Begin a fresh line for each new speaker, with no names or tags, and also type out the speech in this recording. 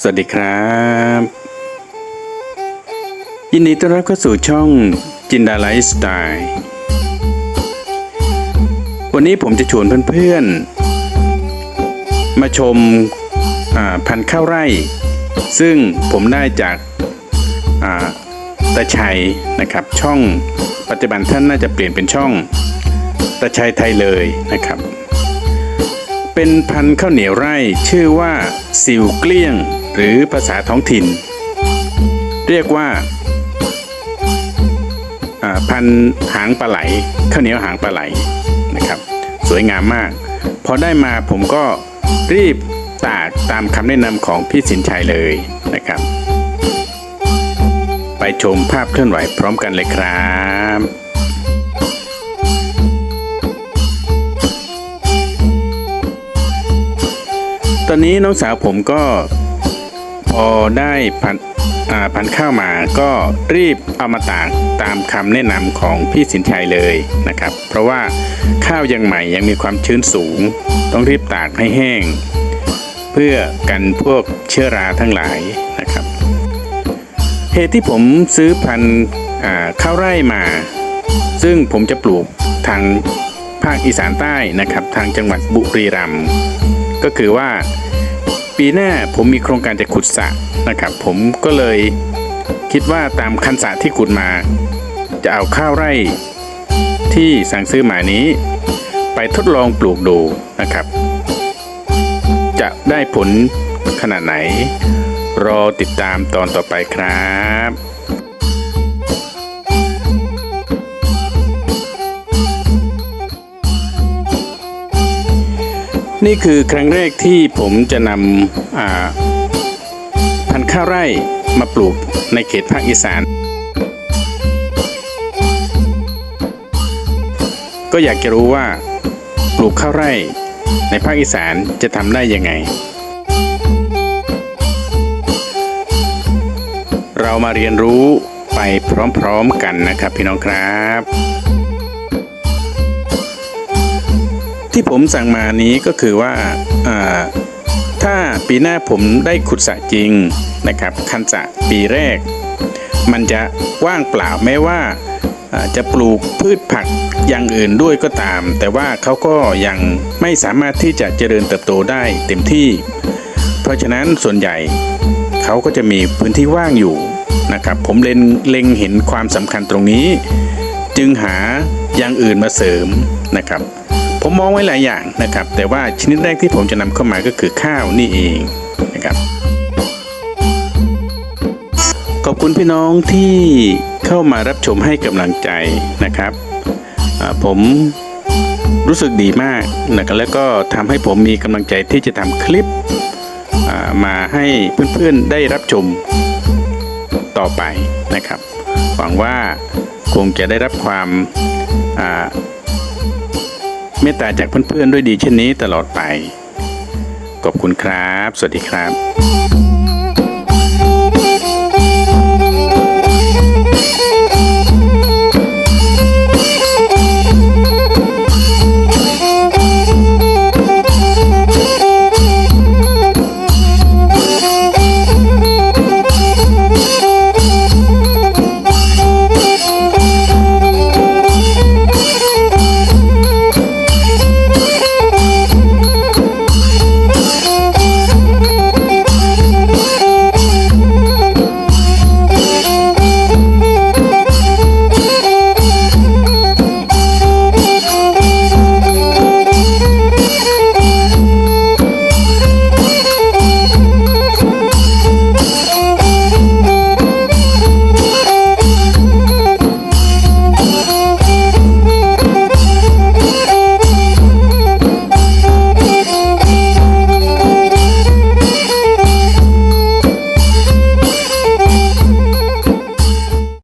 สวัสดีครับ ยินดีต้อนรับเข้าสู่ช่องจินดาไลฟ์สไตล์วันนี้ผมจะชวนเพื่อนๆ มาชมอ่าพันธุ์ข้าวไร่ ซึ่งผมได้จากาตาชัยนะครับช่องปัจจุบันท่านน่าจะเปลี่ยนเป็นช่องตาชัยไทยเลยนะครับ เป็นพันธุ์ข้าวเหนียวไร่ชื่อว่าซิวเกลี้ยง หรือภาษาท้องถิ่น เรียกว่าอ่าพันธุ์หางปลาไหลข้าวเหนียวหางปลาไหลนะครับ สวยงามมาก พอได้มาผมก็รีบตากตามคำแนะนำของพี่สินชัยเลยนะครับ ไปชมภาพเคลื่อนไหวพร้อมกันเลยครับ ตอนนี้น้องสาวผมก็พอได้พันพันข้าวมาก็รีบเอามาตากตามคำแนะนำของพี่สินชัยเลยนะครับ เพราะว่าข้าวยังใหม่ยังมีความชื้นสูง ต้องรีบตากให้แห้ง เพื่อกันพวกเชื้อราทั้งหลายนะครับเหตุที่ผมซื้อพันธุ์ข้าวไร่มา ซึ่งผมจะปลูกทางภาคอีสานใต้นะครับ ทางจังหวัดบุรีรัมย์ ก็คือว่าปีหน้าผมมีโครงการจะขุดสระนะครับ ผมก็เลยคิดว่าตามคันสระที่ขุดมา จะเอาข้าวไร่ที่สั่งซื้อมานี้ ไปทดลองปลูกดูนะครับ จะได้ผลขนาดไหน รอติดตามตอนต่อไปครับ นี่คือครั้งแรกที่ผมจะนำพันธุ์ข้าวไร่มาปลูกในเขตภาคอีสาน ก็อยากจะรู้ว่า ปลูกข้าวไร่ในภาคอีสานจะทำได้ยังไง เรามาเรียนรู้ไปพร้อมๆกันนะครับพี่น้องครับ ที่ผมสั่งมานี้ก็คือว่าถ้าปีหน้าผมได้ขุดสระจริงนะครับ คันสระปีแรก มันจะว่างเปล่าแม้ว่าอ่าจะปลูกพืชผักอย่างอื่นด้วยก็ตาม แต่ว่าเขาก็ยังไม่สามารถที่จะเจริญเติบโตได้เต็มที่ เพราะฉะนั้นส่วนใหญ่เขาก็จะมีพื้นที่ว่างอยู่นะครับ ผมเล็งเล็งเห็นความสำคัญตรงนี้ จึงหาอย่างอื่นมาเสริมนะครับ ผมมองไว้หลายอย่างนะครับ แต่ว่าชนิดแรกที่ผมจะนำเข้ามาก็คือข้าวนี่เองนะครับ ขอบคุณพี่น้องที่เข้ามารับชมให้กำลังใจนะครับ ผมรู้สึกดีมากนะครับแล้วก็ทำให้ผมมีกำลังใจที่จะทำคลิปมาให้เพื่อนๆได้รับชมต่อไปนะครับ หวังว่าคงจะได้รับความอ่า มตตาจากเพื่อนๆด้วยดีเช่นนี้ตลอดไป ขอบคุณครับ สวัสดีครับ